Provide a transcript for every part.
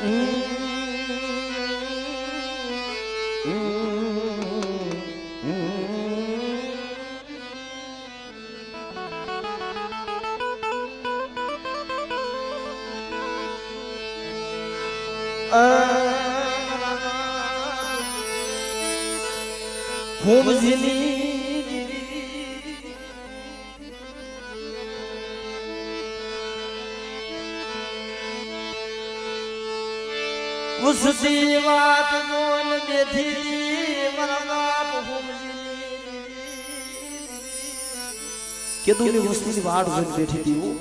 હોમજીની ઉસતી વાત જોન બેઠી મારા બાપ હોમજીની કીધું ની વસ્તુની વાટ જોઈને બેઠી હતી હું.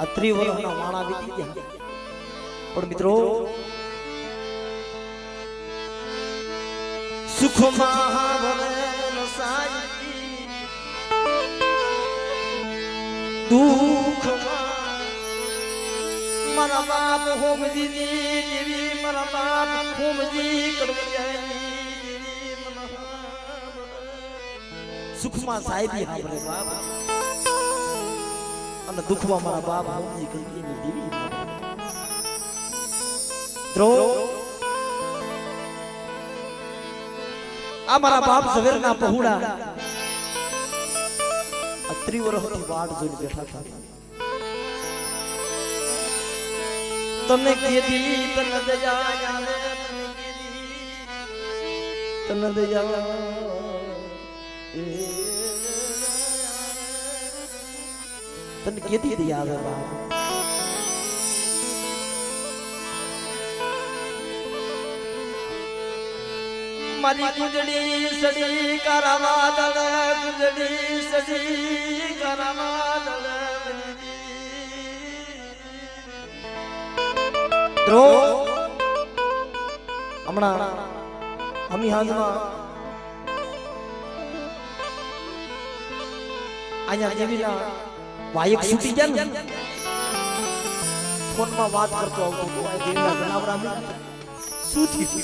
આ ત્રિવર્ણના માણા વીતી ગયા પણ મિત્રો સુખમાં ભરેલ સાઈ દુઃખમાં મારા બાપ હોમજી ની દેવી મારા બાપ હોમજી સુખમાં સાહેબી હાંભળે બાપ અને દુઃખમાં મારા બાપ હોમજી કડવૈયાની દેવી આ મારા બાપ ઝવેરના પહોળા ત્રિવરહથી વાટ જોઈને બેઠા હતા તને કીધી તને દયા તને દયા તને કીધી દયા આવે બાપ મારી કુંજડી સડી કરાવા દળ કુંજડી સડી કરાવા દળ. દ્રો હમણાં અમી હાજમાં અહીંયા જેવીના વાયક છૂટી જાય ને, ફોનમાં વાત કરતો આવતો હતો, આ દેવના જનાવરા શું થયું?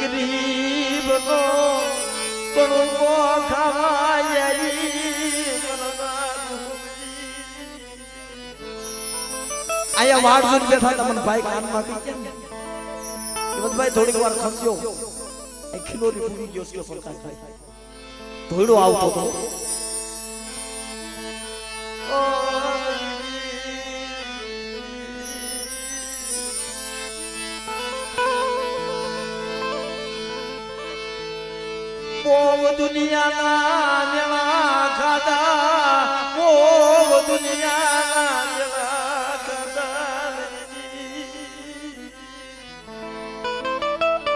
ગરીબ નો કણકો ખાવાય આયા વાડ જોઈને બેઠા તમને ભાઈ કાનમાં કહી કેમ ભાઈ થોડીક વાર ખમજો એ ખિલોરી પૂરી ગયો છે પ્રકાશભાઈ ધોયડો આવતો હતો. બોવ દુનિયાના મેળા ખાધા બોવ દુનિયાના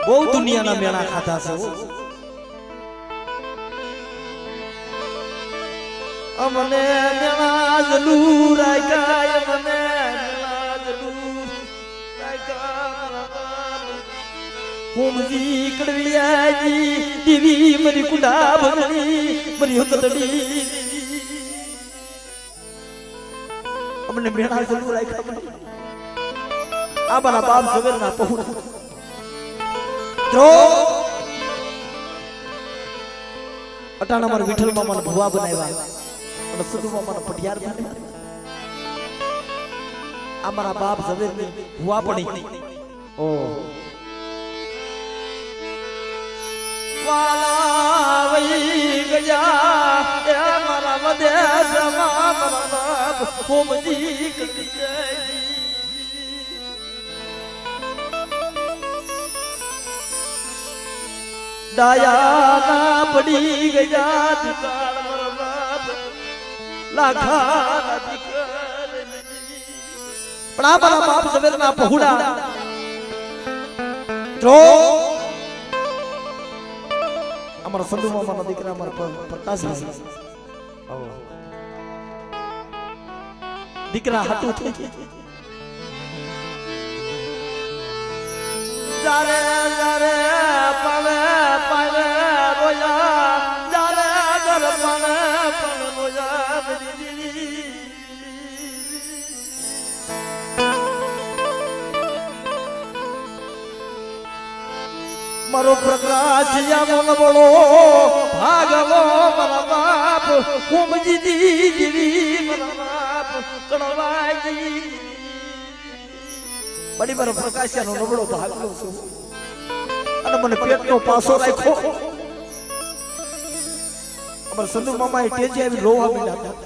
બહુ દુનિયાના મેળા ખાધા છે અમને મેળા જલૂ રાખ્યા મને હોમજી કડવિયાજી દીવી મરી કુંડા ભગણી મરી હતડી અમને મેળા જલૂ રાખ્યા અમને. આ બાપ સવેરના મિત્રો અટાણા મારા વિઠ્ઠલ મામાને ભુવા બનાવ્યા. અને સુધુ મામાને પટિયાર બનાવ્યા. આ મારા બાપ ઝવેરની ભુવા પડી. ઓ. વાલા વઈ ગયા એ મારા મદેશમાં મારા બાપ હોમજી કરી જાય. ડાયાના પડી ગયા દુકાળ મારા લાખા પણ આ મારા બાપ ઝવેરના પહોળા ધ્રો અમારા સંધુ મામાના દીકરા અમારા પ્રકાશ દીકરા હાટું થઈ ગયા મારો પ્રકાશ યા મન બોલો. ભાગવો મારા બાપ કુમજી દીવી મારા બાપ કણવાઈ બડી મારો પ્રકાશ યાનો નબળો ભાગલો છું. અને મને પેટનો પાસો રાખ્યો. અમારા સંધુ મામા એ ટેજે આવી રોવા મળ્યા હતા.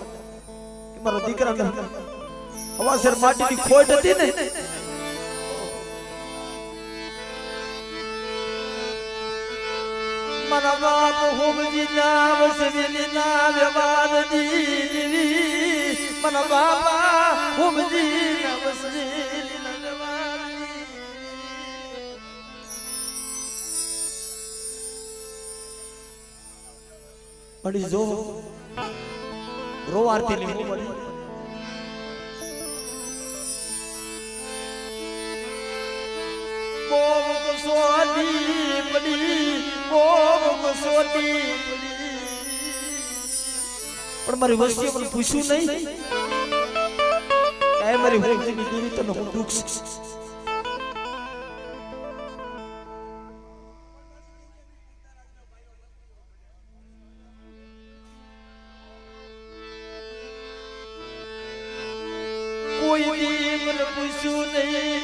મારો દીકરા હવાસર માટીની ખોટ હતી ને મારા બાપ હોમજી ના વસવી ના પડી જો. રો આરતી ની પડી પડી પણ મારી વસ્તી પણ પૂછ્યું નહીં. કાંઈ મારી હોમજીની દેવી તને હું દુઃખ કોઈ મને પૂછ્યું નહીં.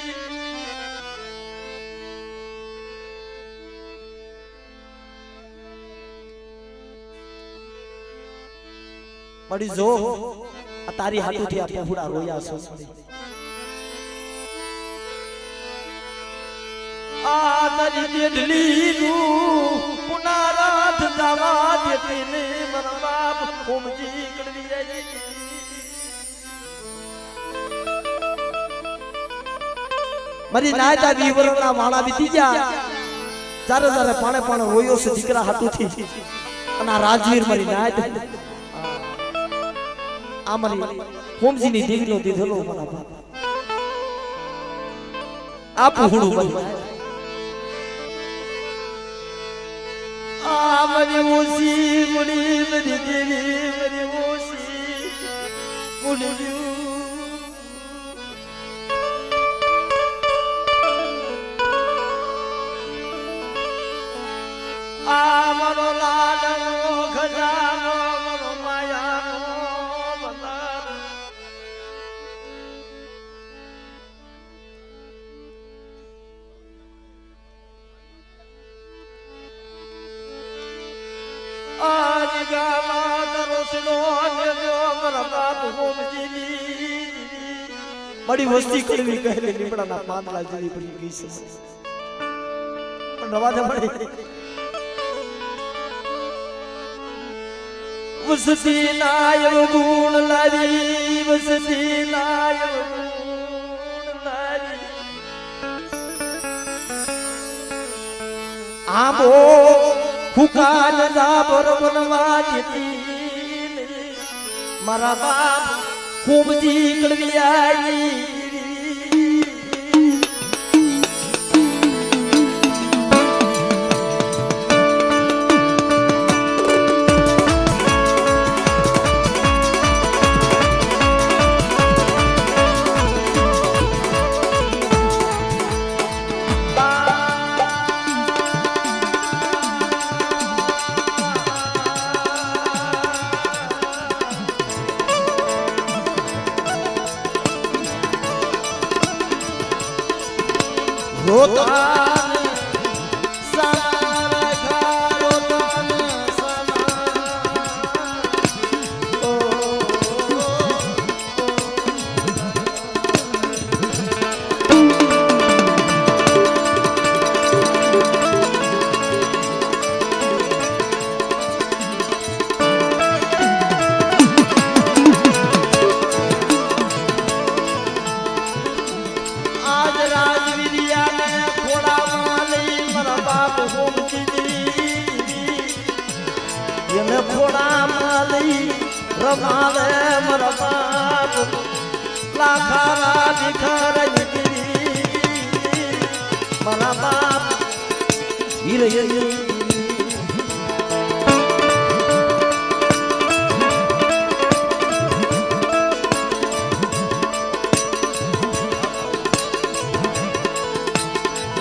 મળી જો તારી હાથોથી આ પહોળા રોયા છો આ તારી દેડલી નું પુનારાથ દાવા દેતે ને મારા બાપ હોમજી કડવી જાય મારી નાયતા વિવરણના વાળા બીતી ગયા. જ્યારે જ્યારે પાણે પાણે રોયો છે દીકરા હાથોથી. અને રાજવીર મારી નાયત આ મારી હોમજીની દીકરીનો દીધેલો મારા બાપ આ પુહડું બની આમરી મારી મુડી મરી દેવી મરી ઓસી મુડી આ મારો બડી વસ્તી કડવી કહેલી લીમડાના પાંદડા જેવી પડી ગઈ છે. પણ રવા પડી વસતી નાયવ ગુણ લારી વસતી નાયવ ગુણ લારી આંબો પર બનવા જતી મારા બાપ ખૂબ જીકડવી આવી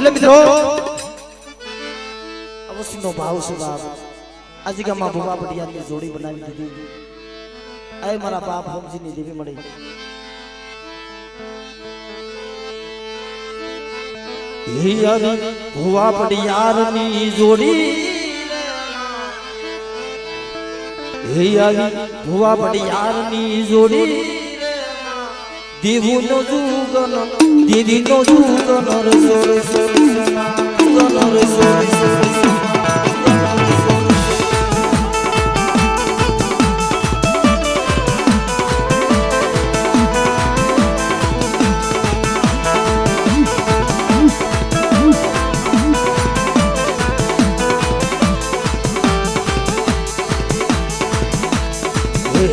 એટલે મિત્રો વસ્તીનો ભાવ છે બાપ. આ જગ્યામાં ભૂવા પટિયાની જોડી બનાવી દીધી. આય મારા બાપ હોમજીની દેવી મળી. હિયર ભૂવા પટિયારની જોડી. હિયર ભૂવા પટિયારની જોડી. દેવુનો જુગન દેવીનો જુગન રસો રસો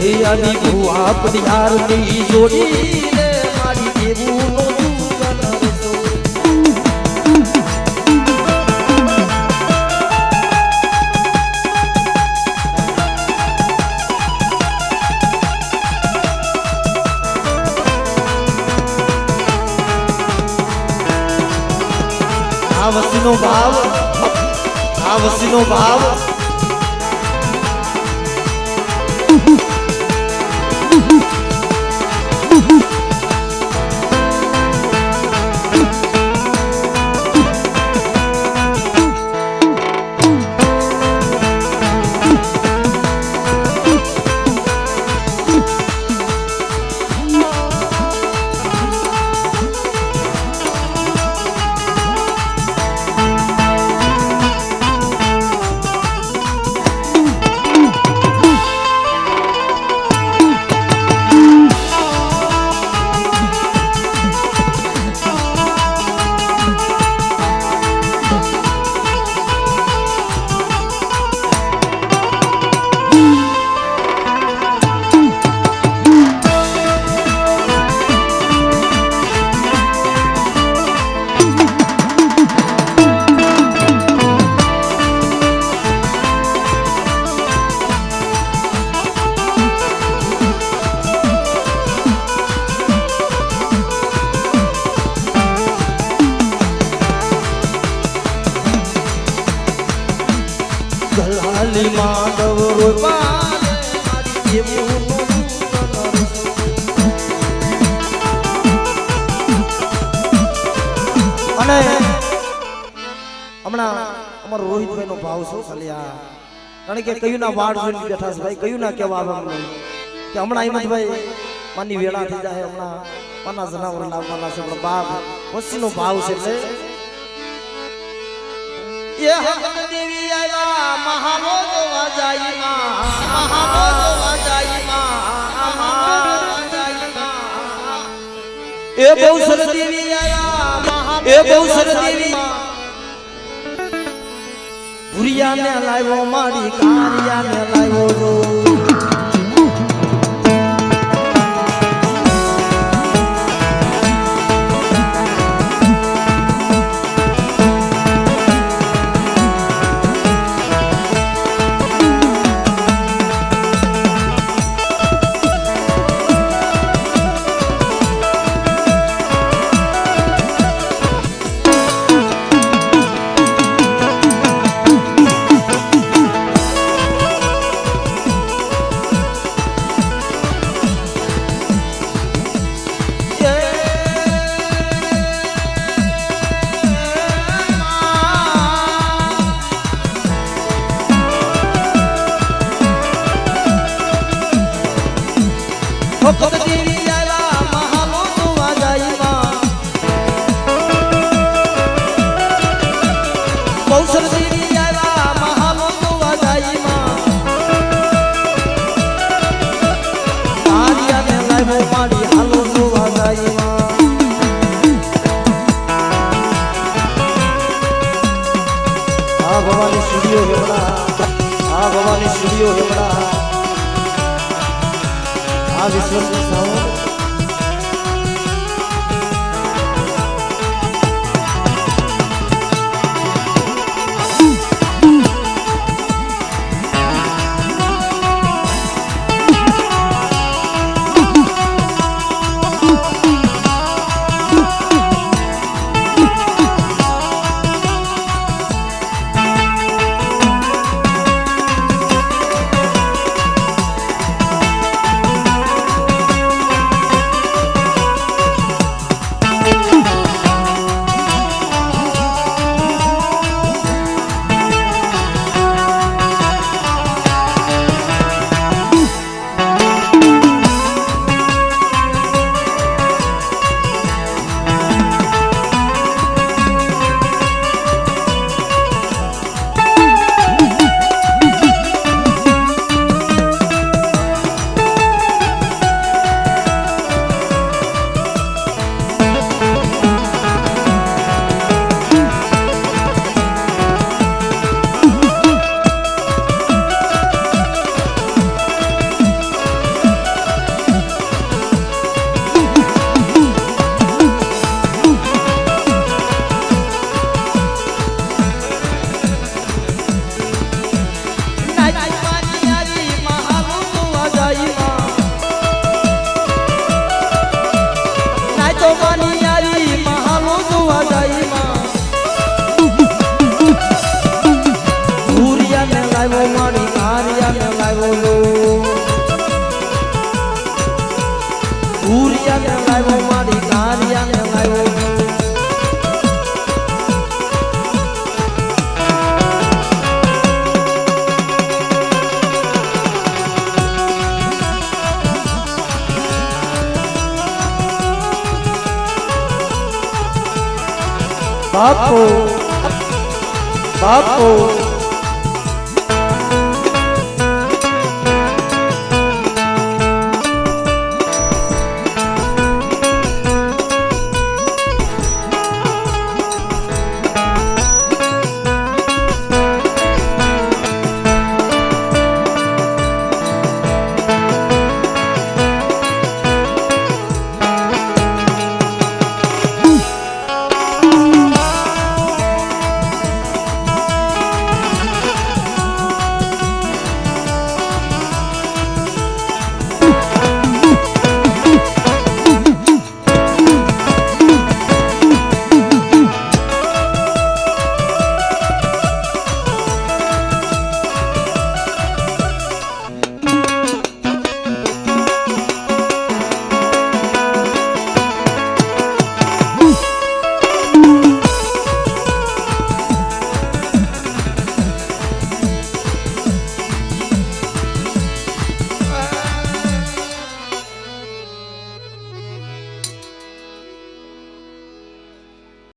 હેયાની જોડી આ વસ્તીનો ભાવ હમણાં અમારો રોહિતભાઈ નો ભાવ શું ખાલી આ. કારણ કે કયું ના વાડ જોઈને બેઠા છે ભાઈ કયું ના કેવા આવે કે હમણાં હિંમતભાઈ માની વેળા થઈ જાય હમણાં. માના જનાવર લાવવાના છે બાપ વસ્તી નો ભાવ છે એટલે. એ હક દેવી માં માં બહુ સરસ દેવી એ બહુ સરસ દેવી. ભુરિયા ને લાવ્યો મારી કારિયા ને લાવ્યો આ ભવાની સ્ટુડિયો હેમડા આ ભવાની સ્ટુડિયો હેમડા આ વિશ્વની સાઉન્ડ